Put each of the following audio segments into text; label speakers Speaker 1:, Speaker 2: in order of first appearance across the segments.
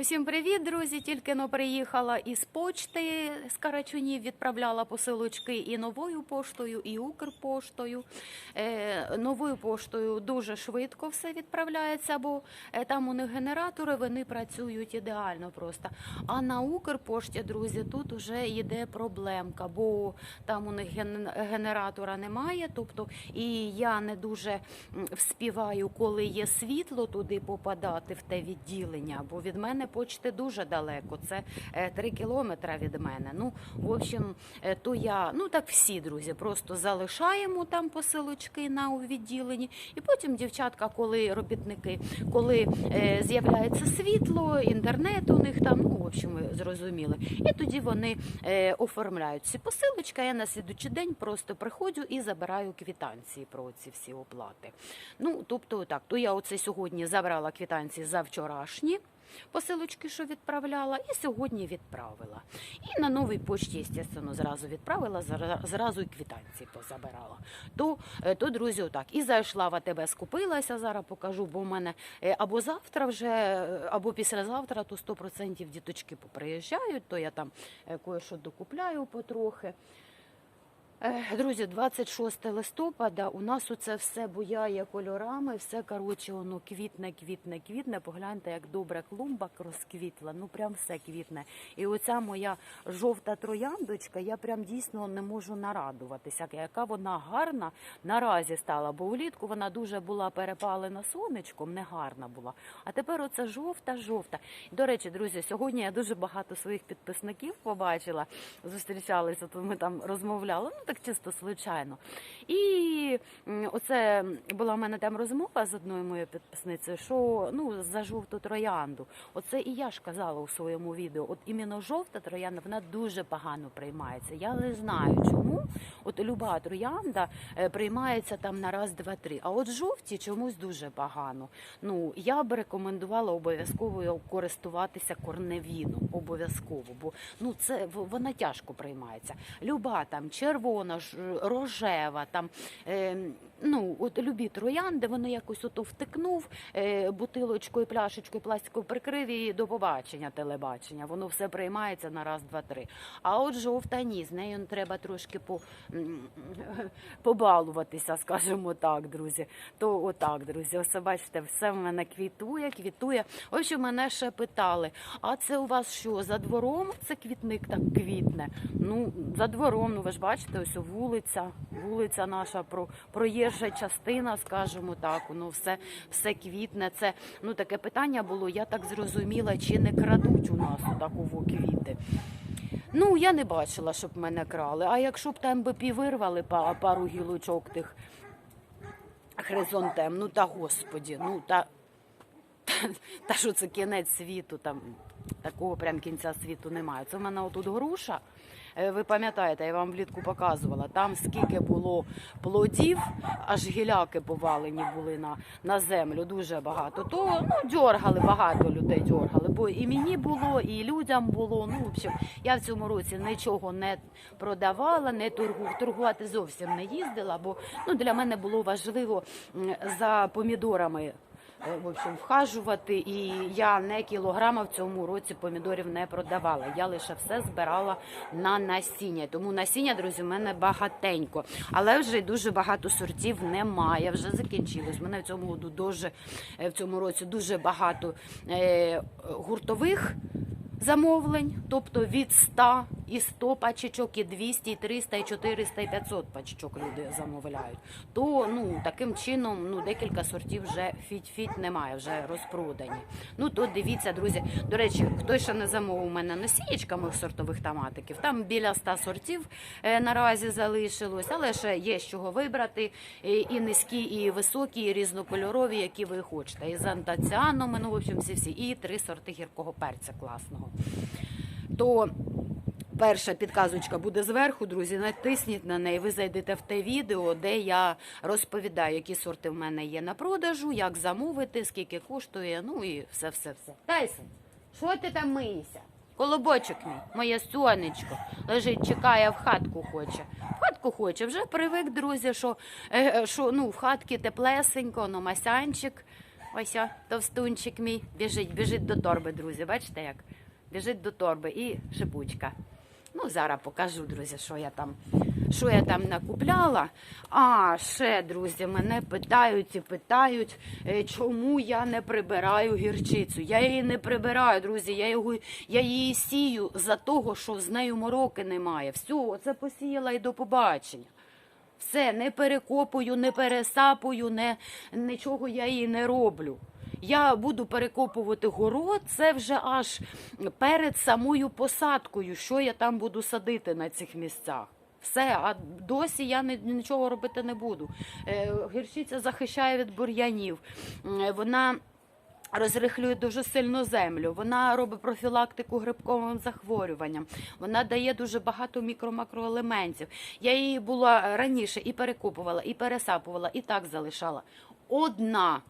Speaker 1: Усім привіт, друзі! Тільки но приїхала із почти з Карачунів, відправляла посилочки і новою поштою, і Укрпоштою. Е, новою поштою дуже швидко все відправляється, бо е, там у них генератори вони працюють ідеально просто. А на Укрпошті, друзі, тут вже йде проблемка, бо там у них ген- генератора немає. Тобто, і я не дуже вспіваю, коли є світло туди попадати в те відділення, бо від мене почти дуже далеко. Це 3 кілометри від мене. Ну, в общем, е, то я, ну так всі друзі, просто залишаємо там посилочки на відділенні, і потім дівчатка, коли робітники, коли е, з'являється світло, інтернет у них там, ну в общем, ви зрозуміли. І тоді вони е, оформляють ці посилочки. Я на слідучий день просто приходжу і забираю квітанції про ці всі оплати. Ну, тобто, так, то я оце сьогодні забрала квітанції за вчорашні. Посилочки, що відправляла, і сьогодні відправила. І на новій почті, звісно, зразу відправила, зразу і квітанції позабирала. То, е, то друзі, отак. І зайшла в АТБ, скупилася, зараз покажу, бо в мене е, або завтра вже, е, або післязавтра, то 100% діточки поприїжджають, то я там кое-що докупляю потрохи. Друзі, 26 листопада у нас оце все буяє кольорами, все коротше, воно квітне, квітне, квітне. Погляньте, як добре клумба розквітла. Ну прям все квітне. І оця моя жовта трояндочка, я прям дійсно не можу нарадуватися, яка вона гарна наразі стала. Бо влітку вона дуже була перепалена сонечком, не гарна була. А тепер оце жовта, жовта. До речі, друзі, сьогодні я дуже багато своїх підписників побачила, зустрічалися, то ми там розмовляли. Ну так чисто случайно. І оце була в мене там розмова з одною моєю підписницею, що ну за жовту троянду. Оце і я ж казала у своєму відео. От іменно жовта троянда вона дуже погано приймається. Я не знаю чому. От люба троянда е, приймається там на раз, два, три. А от жовті чомусь дуже погано. Ну я б рекомендувала обов'язково користуватися корневіном. Обов'язково, бо ну це вона тяжко приймається. Люба там червона, ж, рожева, там е, ну от любі троянди, вони якось ото втикнув е, бутилочкою, пляшечкою, пластикою прикрив і до побачення, телебачення. Воно все приймається на раз, два, три. А от жовта ні, з нею треба трошки по, побалуватися, скажімо так, друзі. То отак, друзі, ось бачите, все в мене квітує, квітує. Ось що мене ще питали: а це у вас що, за двором це квітник так квітне? Ну, за двором, ну ви ж бачите, ось вулиця, вулиця наша про, проїжджа частина, скажімо так, ну все, все квітне. Це ну таке питання було. Я так зрозуміла, чи не крадуть у нас такого квіти. Ну, я не бачила, щоб мене крали. А якщо б там би півирвали пару гілочок тих хризонтем, ну та господі, ну та, та що це кінець світу, там такого прям кінця світу немає. Це в мене отут груша. Е, Ви пам'ятаєте, я вам влітку показувала, там скільки було плодів, аж гіляки повалені були на, на землю, дуже багато. То ну, дьоргали, багато людей дьоргали, бо і мені було, і людям було. Ну, в общем, я в цьому році нічого не продавала, не торгу, торгувати зовсім не їздила, бо ну, для мене було важливо за помідорами в общем, вхажувати, і я не кілограма в цьому році помідорів не продавала. Я лише все збирала на насіння. Тому насіння, друзі, в мене багатенько. Але вже й дуже багато сортів немає. Вже закінчилось. У мене в цьому дуже е, в цьому році дуже багато е, гуртових. Замовлень, тобто від 100 і 100 пачечок, і 200, і 300, і 400, і 500 пачечок люди замовляють. То ну таким чином ну декілька сортів вже фіть-фіть немає, вже розпродані. Ну то дивіться, друзі. До речі, хто ще не замовив у мене насієчка моїх сортових томатиків, там біля 100 сортів е, наразі залишилось, але ще є з чого вибрати. І, і низькі, і високі, і різнокольорові, які ви хочете. І з антаціаном, ну в общем, всі всі, і три сорти гіркого перця класного. То Перша підказочка буде зверху, друзі. Натисніть на неї. Ви зайдете в те відео, де я розповідаю, які сорти в мене є на продажу, як замовити, скільки коштує. Ну і все, все, все. Тайсон, що ти там миєшся? Колобочок мій, моє сонечко, лежить, чекає, в хатку хоче. В хатку хоче. Вже привик, друзі, що, е, е, що ну, в хатки теплесенько, ну, масянчик. Ось товстунчик мій біжить, біжить до торби, друзі. Бачите як? Біжить до торби і шипучка. Ну, зараз покажу, друзі, що я там, що я там накупляла. А ще, друзі, мене питають і питають, е, чому я не прибираю гірчицю. Я її не прибираю, друзі. Я, його, я її сію за того, що з нею мороки немає. Все, оце посіяла і до побачення. Все, не перекопую, не пересапую, не, нічого я її не роблю. Я буду перекопувати город, це вже аж перед самою посадкою, що я там буду садити на цих місцях. Все, а досі я нічого робити не буду. Е, Гірчиця захищає від бур'янів. Вона розрихлює дуже сильно землю. Вона робить профілактику грибковим захворюванням. Вона дає дуже багато мікро-макроелементів. Я її була раніше і перекопувала, і пересапувала, і так залишала. Одна.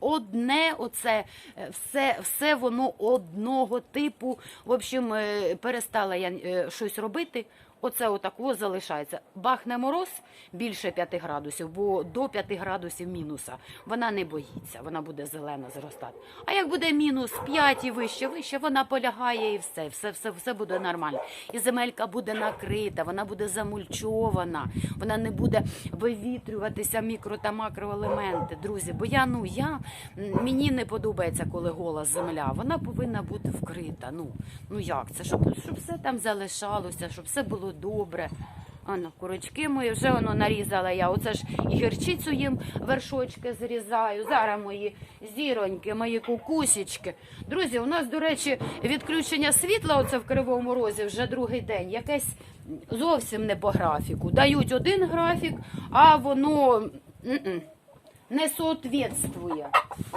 Speaker 1: Одне, оце е, все, все воно одного типу. В общем, е, перестала я е, щось робити. Оце отако залишається. Бахне мороз більше 5 градусів, бо до 5 градусів мінуса. Вона не боїться, вона буде зелена зростати. А як буде мінус 5 і вище, вище, вона полягає і все, все, все, все буде нормально. І земелька буде накрита, вона буде замульчована, вона не буде вивітрюватися мікро та макроелементи, друзі. Бо я, ну я мені не подобається, коли гола земля. Вона повинна бути вкрита. Ну, ну як це? Щоб, щоб все там залишалося, щоб все було добре. Ано, курочки мої вже воно нарізала я. Оце ж і гірчицю їм вершочки зрізаю. Зараз мої зіроньки, мої кукусічки. Друзі, у нас, до речі, відключення світла оце в Кривому Розі вже другий день. Якесь зовсім не по графіку. Дають один графік, а воно не соответствує.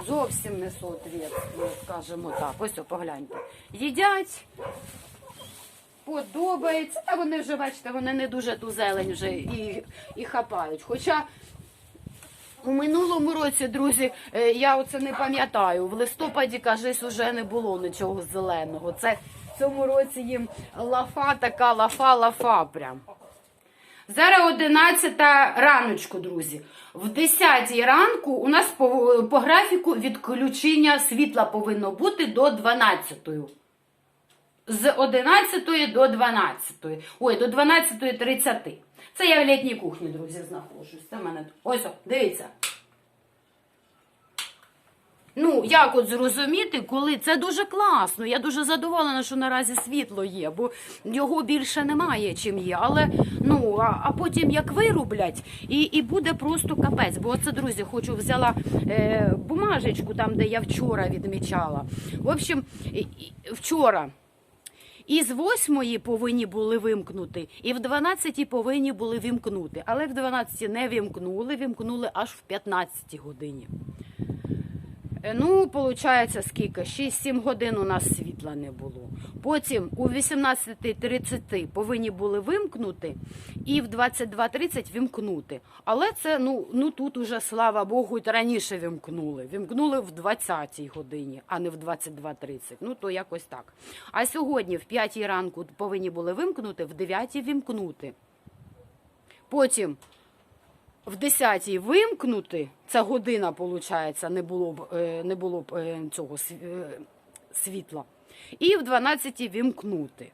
Speaker 1: Зовсім не соответствує, скажімо так. Ось о, погляньте. Їдять, подобається. Та вони вже, бачите, вони не дуже ту зелень вже і, і хапають. Хоча у минулому році, друзі, е, я оце не пам'ятаю. В листопаді, кажись, уже не було нічого зеленого. Це в цьому році їм лафа така, лафа, лафа прям. Зараз 11 раночку, друзі. В 10 ранку у нас по, по графіку відключення світла повинно бути до 12. З 11 до 12. Ой, до 12.30. Це я в літній кухні, друзі, знаходжусь. Це в мене. Ось, о, дивіться. Ну, як от зрозуміти, коли це дуже класно. Я дуже задоволена, що наразі світло є, бо його більше немає, чим є. Але ну а, а потім як вирублять, і, і буде просто капець. Бо це, друзі, хочу взяла е, бумажечку там, де я вчора відмічала. В общем, вчора. І з восьмої повинні були вимкнути, і в 12 повинні були вімкнути. Але в 12 не вімкнули, вімкнули аж в 15 годині. Е, Ну, виходить, скільки? 6-7 годин у нас світла не було. Потім у 18.30 повинні були вимкнути і в 22.30 вімкнути. Але це, ну, ну тут уже, слава Богу, раніше вімкнули. Вімкнули в 20-й годині, а не в 22.30. Ну, то якось так. А сьогодні в 5 ранку повинні були вимкнути, в 9 вімкнути. Потім в 10-й вимкнути, це година, виходить, не було б, е, не було б е, цього е, світла. І в 12-й вімкнути.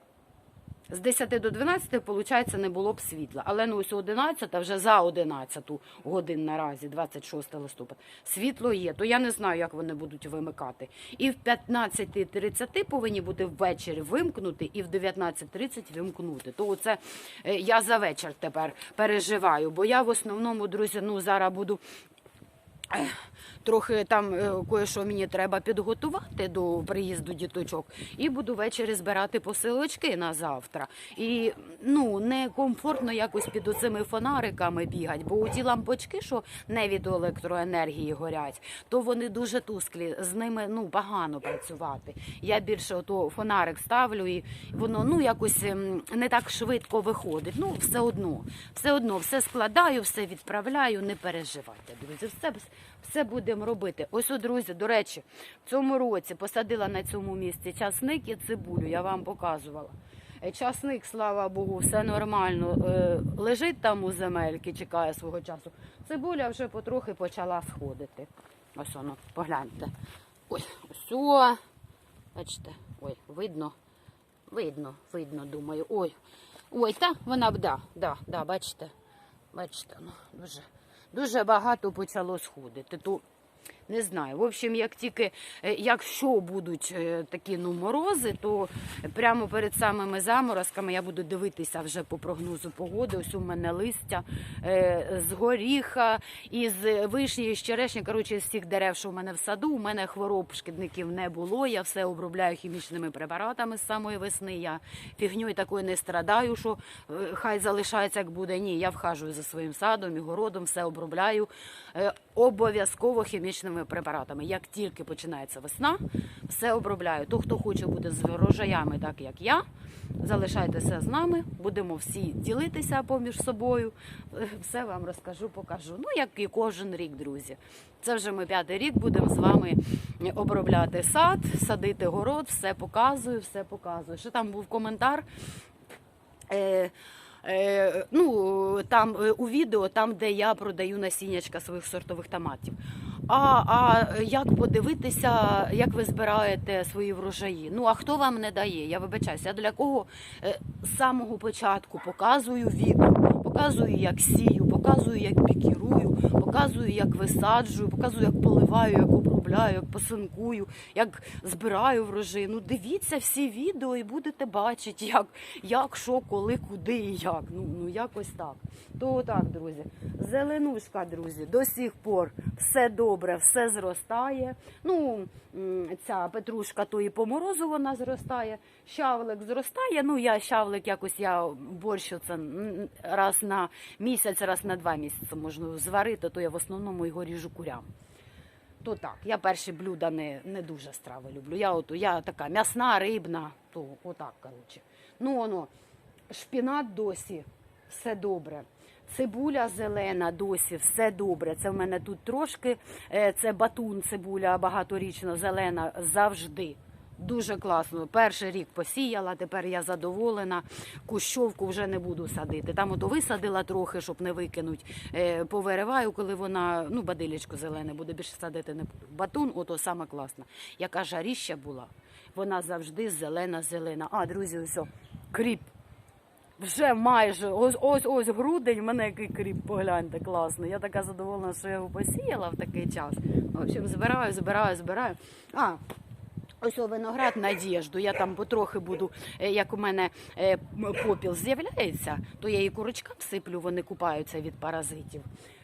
Speaker 1: З 10 до 12, виходить, не було б світла. Але ну ось 11, вже за 11 годин наразі, 26 листопада, світло є. То я не знаю, як вони будуть вимикати. І в 15.30 повинні бути ввечері вимкнути, і в 19.30 вимкнути. То це я за вечір тепер переживаю, бо я в основному, друзі, ну зараз буду. Трохи там е, кое-що мені треба підготувати до приїзду діточок, і буду ввечері збирати посилочки на завтра. І ну некомфортно якось під оцими фонариками бігати, бо ті лампочки, що не від електроенергії горять, то вони дуже тусклі. З ними ну погано працювати. Я більше ото фонарик ставлю, і воно ну якось ем, не так швидко виходить. Ну, все одно, все одно, все складаю, все відправляю. Не переживайте, друзі. Все, все будемо робити. Ось, друзі, до речі, в цьому році посадила на цьому місці часник і цибулю. Я вам показувала. Е, Часник, слава Богу, все нормально. Е, Лежить там у земельки, чекає свого часу. Цибуля вже потрохи почала сходити. Ось воно, погляньте. Ось о. Бачите, ой, видно. Видно, видно, думаю. Ой. Ой, та вона б, да, да, да, бачите. Бачите, ну, дуже, дуже багато почало сходити. То не знаю. В общем, як тільки е, якщо будуть е, такі ну морози, то прямо перед самими заморозками я буду дивитися вже по прогнозу погоди. Ось у мене листя е, з горіха, із вишні, з черешні. Коротше, з всіх дерев, що в мене в саду. У мене хвороб шкідників не було. Я все обробляю хімічними препаратами з самої весни. Я фігньою такою не страдаю, що хай залишається як буде. Ні, я вхажую за своїм садом і городом, все обробляю обов'язково хімічними препаратами. Як тільки починається весна, все обробляю. То, хто хоче бути з врожаями, так як я, залишайтеся з нами, будемо всі ділитися поміж собою. Все вам розкажу, покажу. Ну, як і кожен рік, друзі. Це вже ми п'ятий рік будемо з вами обробляти сад, садити город, все показую, все показую. Що там був коментар? Е, ну, там е, у відео, там, де я продаю насіннячка своїх сортових томатів. А, а як подивитися, як ви збираєте свої врожаї? Ну а хто вам не дає? Я вибачаюся, я для кого е, з самого початку показую відео, показую, як сію, показую, як пікірую, показую, як висаджую, показую, як поливаю, як обробляю, як посинкую, як збираю врожаї. Ну дивіться всі відео і будете бачити, як, як що, коли, куди і як. Ну, ну якось так. То так, друзі. Зеленушка, друзі, до сих пор все добре, все зростає. Ну, ця петрушка то і по морозу вона зростає. Щавлик зростає. Ну, я щавлик якось я борщу це раз на місяць, раз на два місяці можна зварити, то я в основному його ріжу курям. То так, я перші блюда не, не дуже страви люблю. Я, от, я така м'ясна, рибна, то отак, коротше. Ну, воно, шпінат досі, все добре. Цибуля зелена досі, все добре. Це в мене тут трошки, е, це батун, цибуля багаторічно зелена завжди. Дуже класно. Перший рік посіяла, тепер я задоволена. Кущовку вже не буду садити. Там ото висадила трохи, щоб не викинуть. Е, повириваю, коли вона, ну, бадилячко зелене, буде більше садити не буду. Батун, ото саме класна. Яка жаріща була, вона завжди зелена-зелена. А, друзі, ось, кріп. Вже майже ось ось грудень. в мене який кріп, погляньте, класний. Я така задоволена, що я його посіяла в такий час. В общем, збираю, збираю, збираю. А, Ось виноград надіжду. Я там потрохи буду, е, як у мене е, попіл з'являється, то я і курочкам сиплю, вони купаються від паразитів.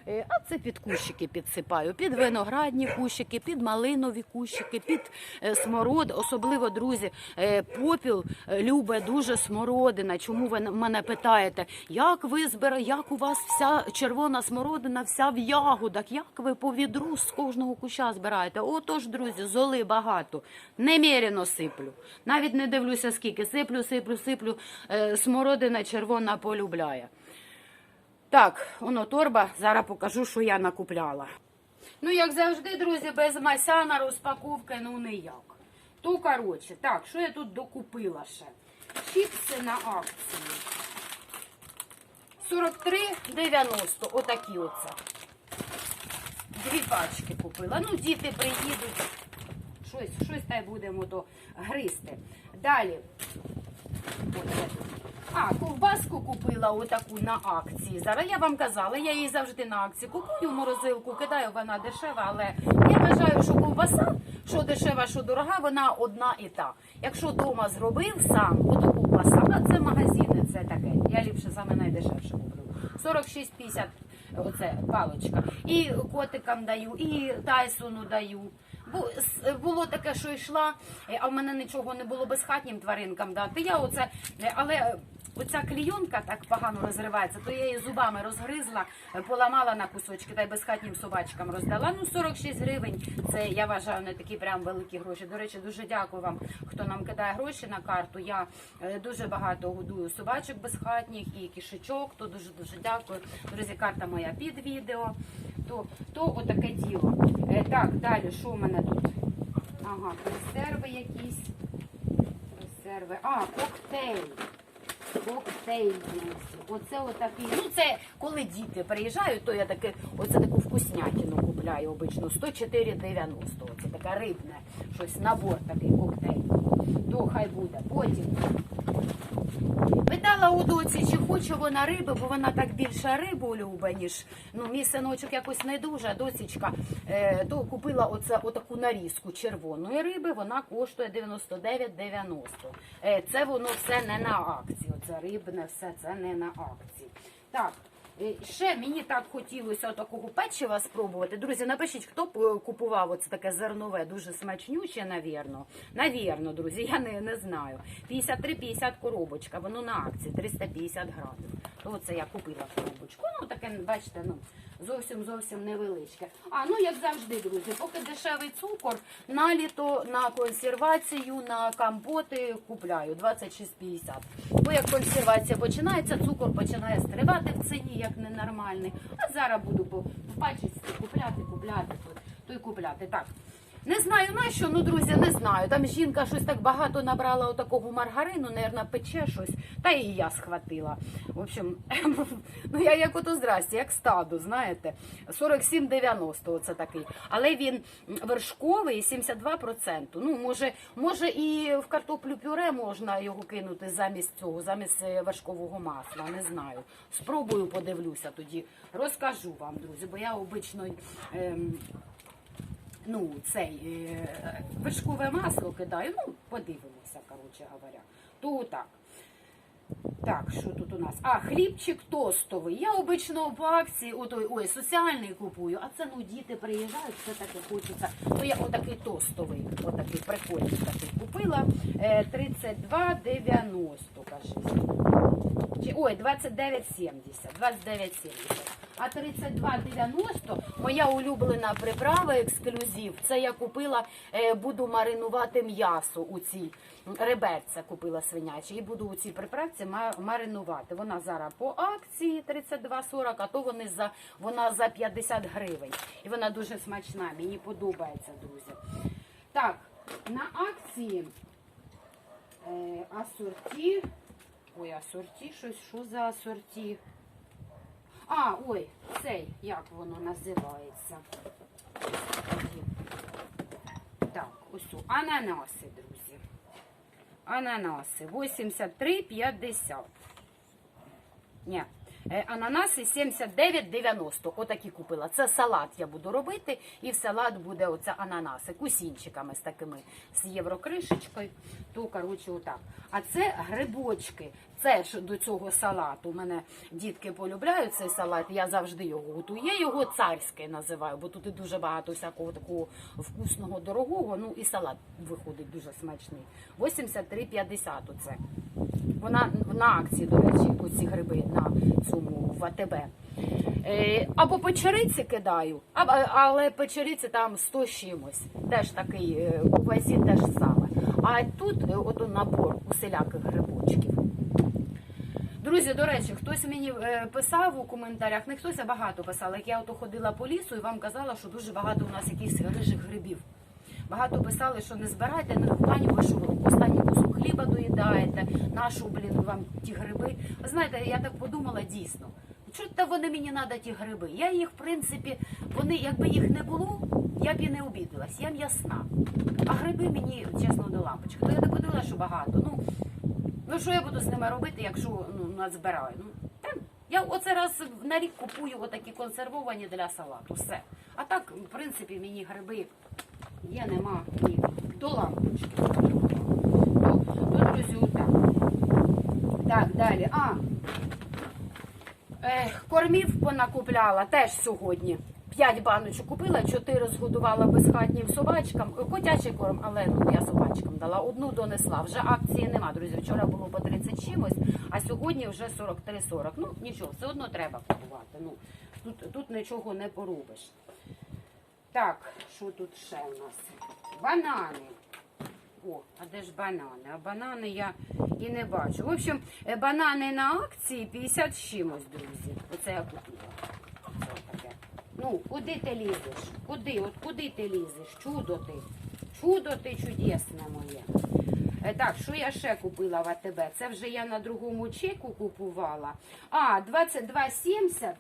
Speaker 1: Е, А це під кущики підсипаю, під виноградні кущики, під малинові кущики, під е, смород. Особливо, друзі, е, попіл е, любить дуже смородина. Чому ви мене питаєте, як ви збира, як у вас вся червона смородина, вся в ягодах, як ви по відру з кожного куща збираєте? Отож, друзі, золи багато. Неміряно сиплю. Навіть не дивлюся, скільки сиплю, сиплю, сиплю. Смородина червона полюбляє. Так, воно торба. Зараз покажу, що я накупляла. Ну, як завжди, друзі, без масяна розпаковки, ну ніяк. То, коротше, так, що я тут докупила ще? Чіпси на акції. 43,90. Отакі оце. Дві пачки купила. Ну, діти приїдуть. Щось, щось та й будемо то гризти. Далі. Ось. А, ковбаску купила отаку на акції. Зараз я вам казала, я її завжди на акції купую в морозилку, кидаю, вона дешева, але я вважаю, що ковбаса, що дешева, що дорога, вона одна і та. Якщо вдома зробив сам, ото ковбаса, а це магазини, це таке. Я ліпше саме найдешевше куплю. 46,50 оце паличка. І котикам даю, і Тайсону даю. Бу- було таке, що йшла, е, а в мене нічого не було безхатнім тваринкам дати. Я оце, е, але оця клійонка так погано розривається, то я її зубами розгризла, е, поламала на кусочки та й безхатнім собачкам роздала. Ну 46 гривень. Це я вважаю не такі прям великі гроші. До речі, дуже дякую вам, хто нам кидає гроші на карту. Я е, дуже багато годую собачок безхатніх і кішечок. То дуже дуже дякую. Друзі, карта моя під відео. То, то отаке діло. Е, так, далі, що в мене тут? Ага, консерви якісь. Консерви. А, коктейль. Коктейльний. Оце отакий. Ну це коли діти приїжджають, то я таке, оце таку вкуснятину купляю обично. 104,90. Оце така рибне. Щось набор такий коктейль. То хай буде. Потім Питала у доці, чи хоче вона риби, бо вона так більше рибу любить, ніж ну, мій синочок якось не дуже, а досічка, е, то купила оце, отаку нарізку червоної риби, вона коштує 99,90. Е, це воно все не на акції. Оце рибне, все це не на акції. Так. Е, Ще мені так хотілося такого печива спробувати. Друзі, напишіть, хто купував оце таке зернове, дуже смачнюче, навірно. Навірно, друзі, я не, не знаю. 53-50 коробочка, воно на акції 350 грамів. То це я купила коробочку. Ну таке, бачите, ну зовсім зовсім невеличке. А ну як завжди, друзі, поки дешевий цукор, на літо, на консервацію, на компоти купляю 26,50. Бо як консервація починається, цукор починає стрибати в ціні, як ненормальний. А зараз буду по по купляти, купляти, то й купляти. Так. Не знаю на що, ну друзі, не знаю. Там жінка щось так багато набрала отакого маргарину, наверно, пече щось, та і я схватила. В общем, ну я як ото здрасті, як стадо, знаєте, 47,90 оце такий. Але він вершковий 72%. Ну, може, може і в картоплю пюре можна його кинути замість цього, замість е, вершкового масла. Не знаю. Спробую, подивлюся тоді. Розкажу вам, друзі, бо я обично. Ем, ну, цей е, вершкове масло кидаю. Ну, подивимося, коротше говоря. То так. Так, що тут у нас? А, хлібчик тостовий. Я обично по акції, ой, ой, соціальний купую, а це ну діти приїжджають, все таке хочеться. То я отакий тостовий, отакий прикольний такий купила. Е, 32,90, кажись. Чи, ой, 29,70. 29,70. А 32,90 моя улюблена приправа ексклюзив. Це я купила, е, буду маринувати м'ясо у цій реберця купила свинячі. І буду у цій приправці маринувати. Вона зараз по акції 32,40, а то вони за, вона за 50 гривень. І вона дуже смачна. Мені подобається, друзі. Так, на акції е, асорті. Ой, асорті, щось, що за асорті? А, ой, цей, як воно називається? Так, ось у ананаси, друзі. Ананаси 83,50. Ні. Е, Ананаси 79,90. Отакі купила. Це салат я буду робити. І в салат буде оце ананаси кусінчиками з такими з єврокришечкою. То, коротше, отак. А це грибочки. Це ж до цього салату. У мене дітки полюбляють цей салат. Я завжди його готую. Я його царський називаю, бо тут і дуже багато всякого такого вкусного, дорогого. Ну і салат виходить дуже смачний. 83,50 оце. Вона на акції, до речі, оці гриби на цьому в АТБ. Е, або печериці кидаю, але печериці там 100 з чимось. Теж такий е, у вазі теж саме. А тут е, ото набор усіляких грибочків. Друзі, до речі, хтось мені е, писав у коментарях, не хтось, а багато писали, як я ото ходила по лісу і вам казала, що дуже багато у нас якихось рижих грибів. Багато писали, що не збирайте, не в плані, ви що останній кусок хліба доїдаєте, нашу, блін, вам ті гриби. Знаєте, я так подумала дійсно. Чого вони мені треба ті гриби? Я їх, в принципі, вони, якби їх не було, я б і не обідалась. Я м'ясна. А гриби мені, чесно, до лампочки. То я не подивила, що багато. Ну, ну що я буду з ними робити, якщо ну, назбираю? Ну, я оце раз на рік купую отакі консервовані для салату. Все. А так, в принципі, мені гриби є, нема ні. До лампочки. Отак. Так, далі. А, Е, кормів понакупляла теж сьогодні. П'ять баночок купила, чотири згодувала безхатнім собачкам. Е, Котячий корм, але ну, я собачкам дала. Одну донесла. Вже акції нема, друзі. Вчора було по 30 чимось, а сьогодні вже 43,40. Ну нічого, все одно треба купувати. Ну, тут, тут нічого не поробиш. Так, що тут ще у нас? Банани. О, а де ж банани? А банани я і не бачу. В общем, е, банани на акції 50 з чимось, друзі. Оце я купила. Це таке. Ну, куди ти лізеш? Куди? От куди ти лізеш? Чудо ти. Чудо ти чудесне моє.
Speaker 2: Е, Так, що я ще купила в АТБ? Це вже я на другому чеку купувала. А, 22,70.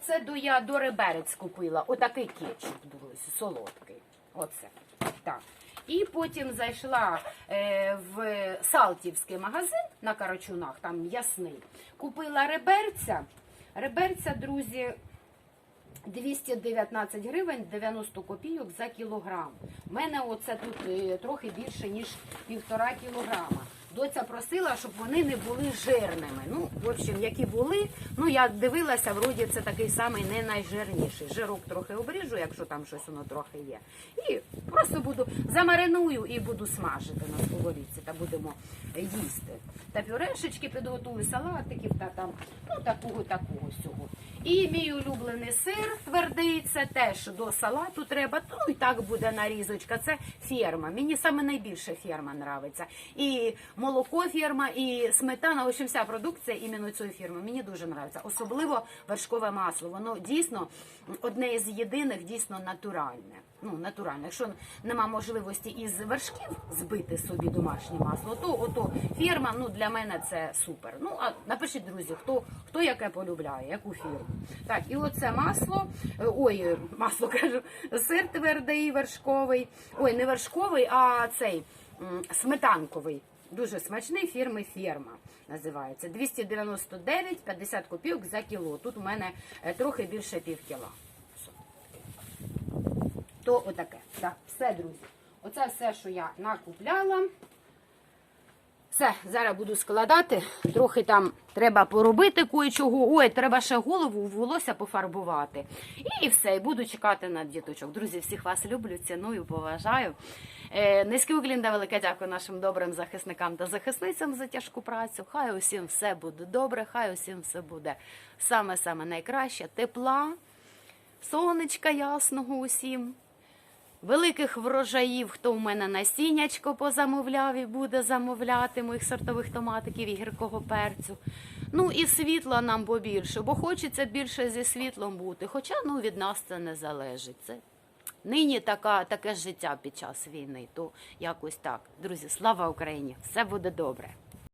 Speaker 2: Це до я до реберець купила. Отакий кетчуп, друзі, солодкий. Оце. Так. І потім зайшла е, в Салтівський магазин на Карачунах, там ясний. Купила реберця. Реберця, друзі, 219 гривень 90 копійок за кілограм. У мене оце тут е, трохи більше, ніж півтора кілограма. Доця просила, щоб вони не були жирними. Ну, в общем, які були. Ну, я дивилася, вроді це такий самий не найжирніший. Жирок трохи обріжу, якщо там щось воно трохи є. І просто буду замариную і буду смажити на сковорідці та будемо їсти. Та пюрешечки підготую, салатиків та там, ну такого, такого всього. І мій улюблений сир твердий, це теж до салату треба. Ну і так буде нарізочка. Це ферма. Мені саме найбільше ферма нравиться. І молоко ферма, і сметана. В общем, вся продукція іменно цієї фірми. Мені дуже нравиться. Особливо вершкове масло. Воно дійсно одне із єдиних, дійсно натуральне. Ну, натуральне. Якщо нема можливості із вершків збити собі домашнє масло, то ото фірма ну для мене це супер. Ну а напишіть, друзі, хто хто яке полюбляє, яку фірму. Так, і оце масло, ой, масло кажу, сир твердий, вершковий. Ой, не вершковий, а цей сметанковий. Дуже смачний фірми фірма називається. 299 50 копійок за кіло. Тут у мене е, трохи більше пів кіла. То отаке. Так, все, друзі. Оце все, що я накупляла. Все, зараз буду складати. Трохи там треба поробити кое-чого. Ой, треба ще голову, волосся пофарбувати. І все, і буду чекати на діточок. Друзі, всіх вас люблю, ціную, поважаю. Е, низький уклін та велике дякую нашим добрим захисникам та захисницям за тяжку працю. Хай усім все буде добре, хай усім все буде саме-саме найкраще. Тепла, сонечка ясного усім. Великих врожаїв, хто в мене насіннячко позамовляв і буде замовляти моїх сортових томатиків і гіркого перцю. Ну і світла нам побільше, бо хочеться більше зі світлом бути. Хоча ну, від нас це не залежить. Це нині така, таке життя під час війни, то якось так. Друзі, слава Україні! Все буде добре.